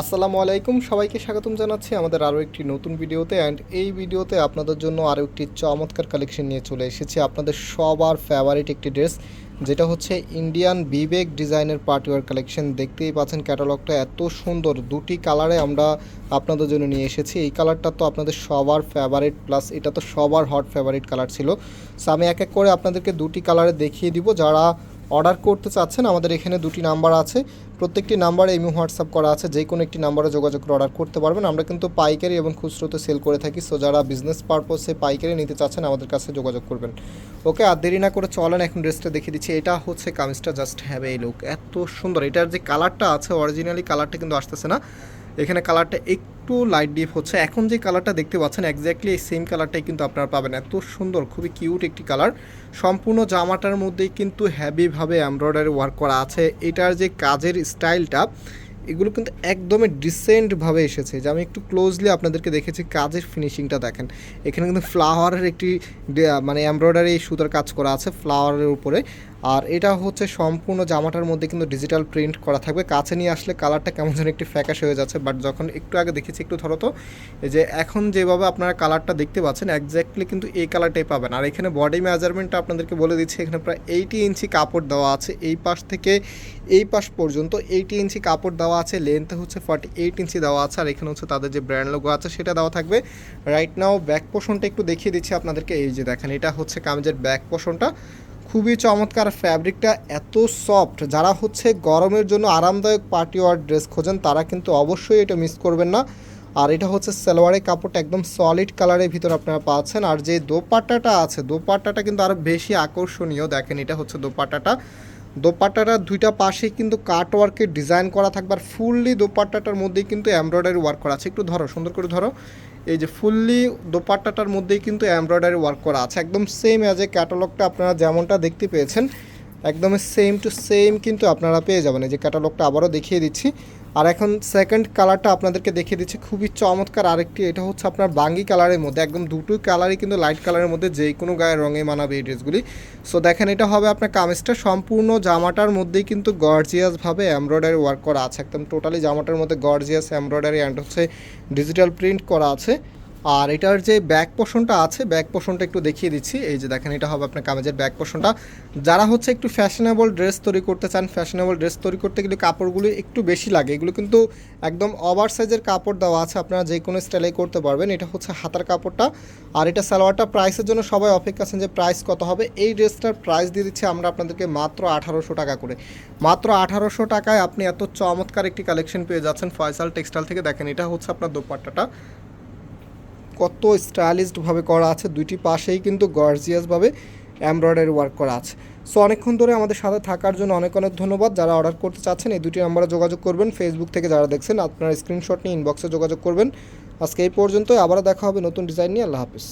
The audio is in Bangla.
আসসালামু আলাইকুম, সবাইকে স্বাগতম জানাচ্ছি আমাদের আরও একটি নতুন ভিডিওতে। অ্যান্ড এই ভিডিওতে আপনাদের জন্য আরও একটি চমৎকার কালেকশন নিয়ে চলে এসেছি। আপনাদের সবার ফেভারিট একটি ড্রেস যেটা হচ্ছে ইন্ডিয়ান বিবেক ডিজাইনের পার্টিওয়ার কালেকশন দেখতেই পাচ্ছেন ক্যাটালগটা এত সুন্দর। দুটি কালারে আমরা আপনাদের জন্য নিয়ে এসেছি। এই কালারটা তো আপনাদের সবার ফেভারিট প্লাস এটা তো সবার হট ফেভারিট কালার ছিল। সো আমি এক এক করে আপনাদেরকে দুটি কালারে দেখিয়ে দিব। যারা অর্ডার করতে চাচ্ছেন, আমাদের এখানে দুটি নাম্বার আছে। প্রত্যেকটি নাম্বারে এমনি হোয়াটসঅ্যাপ করা আছে, যে কোনো একটি নাম্বারে যোগাযোগ করে অর্ডার করতে পারবেন। আমরা কিন্তু পাইকারি এবং খুচরোতে সেল করে থাকি, সো যারা বিজনেস পারপসে পাইকারি নিতে চাচ্ছেন, আমাদের কাছে যোগাযোগ করবেন। ওকে, আর দেরি না করে চলেন, এখন ড্রেসটা দেখিয়ে দিচ্ছি। এটা হচ্ছে কামিজটা জাস্ট হ্যাভ এই লুক এত সুন্দর, এটার যে কালারটা আছে অরিজিনালি কালারটা কিন্তু আসতেছে না। এখানে কালারটা একটু লাইট ডিপ হচ্ছে। এখন যে কালারটা দেখতে পাচ্ছেন এক্স্যাক্টলি এই সেম কালারটাই কিন্তু আপনারা পাবেন। এত সুন্দর, খুবই কিউট একটি কালার। সম্পূর্ণ জামাটার মধ্যেই কিন্তু হ্যাভিভাবে এমব্রয়ডারি ওয়ার্ক করা আছে। এটার যে কাজের স্টাইলটা এগুলো কিন্তু একদমই ডিসেন্টভাবে এসেছে। যে আমি একটু ক্লোজলি আপনাদেরকে দেখেছি, কাজের ফিনিশিংটা দেখেন। এখানে কিন্তু ফ্লাওয়ারের একটি মানে এমব্রয়ডারি সুতার কাজ করা আছে ফ্লাওয়ারের উপরে। আর এটা হচ্ছে সম্পূর্ণ জামাটার মধ্যে কিন্তু ডিজিটাল প্রিন্ট করা থাকবে। কাছে নিয়ে আসলে কালারটা কেমন যেন একটু ফ্যাকাশ হয়ে যাচ্ছে। বাট যখন একটু আগে দেখেছি, একটু ধরো তো যে এখন যেভাবে আপনারা কালারটা দেখতে পাচ্ছেন একজ্যাক্টলি কিন্তু এই কালারটাই পাবেন। আর এখানে বডি মেজারমেন্টটা আপনাদেরকে বলে দিচ্ছি, এখানে প্রায় এইটি ইঞ্চি কাপড় দেওয়া আছে। এই পাশ থেকে এই পাশ পর্যন্ত এইটি ইঞ্চি কাপড় দেওয়া আছে লেন্থ হচ্ছে ফর্টি এইট ইঞ্চি দেওয়া আছে, আর এখানে হচ্ছে তাদের যে ব্র্যান্ড লোগো আছে সেটা দেওয়া থাকবে। রাইট নাও ব্যাক পোর্শনটা একটু দেখিয়ে দিচ্ছি আপনাদেরকে, এই যে দেখেন, এটা হচ্ছে কামিজের ব্যাক পোর্শনটা খুবই চমৎকার ফ্যাব্রিকটা এত সফট যারা হচ্ছে গরমের জন্য আরামদায়ক পার্টি ওয়ার ড্রেস খোঁজেন, তারা কিন্তু অবশ্যই এটা মিস করবেন না। আর এটা হচ্ছে সালোয়ারের কাপড়টা একদম সলিড কালারের ভিতর আপনারা পাচ্ছেন। আর যে দোপাট্টাটা আছে, দোপাট্টাটা কিন্তু আরও বেশি আকর্ষণীয়। দেখেন, এটা হচ্ছে দোপাট্টাটা। দোপাট্টাটার দুইটা পাশে কিন্তু কাট ওয়ার্কের ডিজাইন করা থাকবে, আর ফুললি দোপাট্টাটার মধ্যেই কিন্তু এমব্রয়ডারি ওয়ার্ক করা আছে। একটু ধরো, সুন্দর করে ধরো। এই যে ফুললি দোপাট্টাটার মধ্যেই কিন্তু এমব্রয়ডারি ওয়ার্ক করা আছে, একদম সেম অ্যাজ এ ক্যাটালগটা আপনারা যেমনটা দেখতে পেয়েছেন। একদম সেম টু সেম কিন্তু আপনারা পেয়ে যাবেন। এই যে ক্যাটালগটা আবারও দেখিয়ে দিচ্ছি। আর এখন সেকেন্ড কালারটা আপনাদেরকে দেখিয়ে দিচ্ছি। খুবই চমৎকার আরেকটি, এটা হচ্ছে আপনার বাঙ্গি কালারের মধ্যে। একদম দুটোই কালারই কিন্তু লাইট কালারের মধ্যে যে কোনো গায়ের রঙে মানাবে এই ড্রেসগুলি সো দেখেন, এটা হবে আপনার কামিজটা। সম্পূর্ণ জামাটার মধ্যেই কিন্তু গর্জিয়াসভাবে এমব্রয়ডারি ওয়ার্ক করা আছে। একদম টোটালি জামাটার মধ্যে গর্জিয়াস এমব্রয়ডারি অ্যান্ড হচ্ছে ডিজিটাল প্রিন্ট করা আছে। আর এটার যে ব্যাক পোর্শনটা আছে ব্যাক পোর্শনটা একটু দেখিয়ে দিচ্ছি। এই যে দেখেন, এটা হবে আপনার কামেজের ব্যাক পোর্শনটা যারা হচ্ছে একটু ফ্যাশনেবল ড্রেস তৈরি করতে চান ফ্যাশনেবল ড্রেস তৈরি করতে গেলে কাপড়গুলো একটু বেশি লাগে। এগুলো কিন্তু একদম ওভার সাইজের কাপড় দেওয়া আছে, আপনারা যে কোনো স্টাইলে করতে পারবেন। এটা হচ্ছে হাতার কাপড়টা। আর এটা সালোয়ারটা প্রাইসের জন্য সবাই অপেক্ষা আছেন যে প্রাইস কত হবে। এই ড্রেসটার প্রাইস দিয়ে দিচ্ছি আমরা আপনাদেরকে মাত্র আঠারোশো টাকা করে। মাত্র আঠারোশো টাকায় আপনি এত চমৎকার একটি কালেকশন পেয়ে যাচ্ছেন ফয়সাল টেক্সটাইল থেকে। দেখেন, এটা হচ্ছে আপনার দোপাট্টাটা। কত স্টাইলিশডভাবে করা আছে দুইটি পাশেই কিন্তু গর্জিয়াসভাবে এমব্রয়ডারি ওয়ার্ক করা আছে। সো অনেকক্ষণ ধরে আমাদের সাথে থাকার জন্য অনেক অনেক ধন্যবাদ। যারা অর্ডার করতে চাচ্ছেন, এই দুটি নাম্বারে যোগাযোগ করবেন। ফেসবুক থেকে যারা দেখছেন, আপনার স্ক্রিনশট নিয়ে ইনবক্সে যোগাযোগ করবেন। আজকে এই পর্যন্তই। আবারও দেখা হবে নতুন ডিজাইন নিয়ে। আল্লাহ হাফিজ।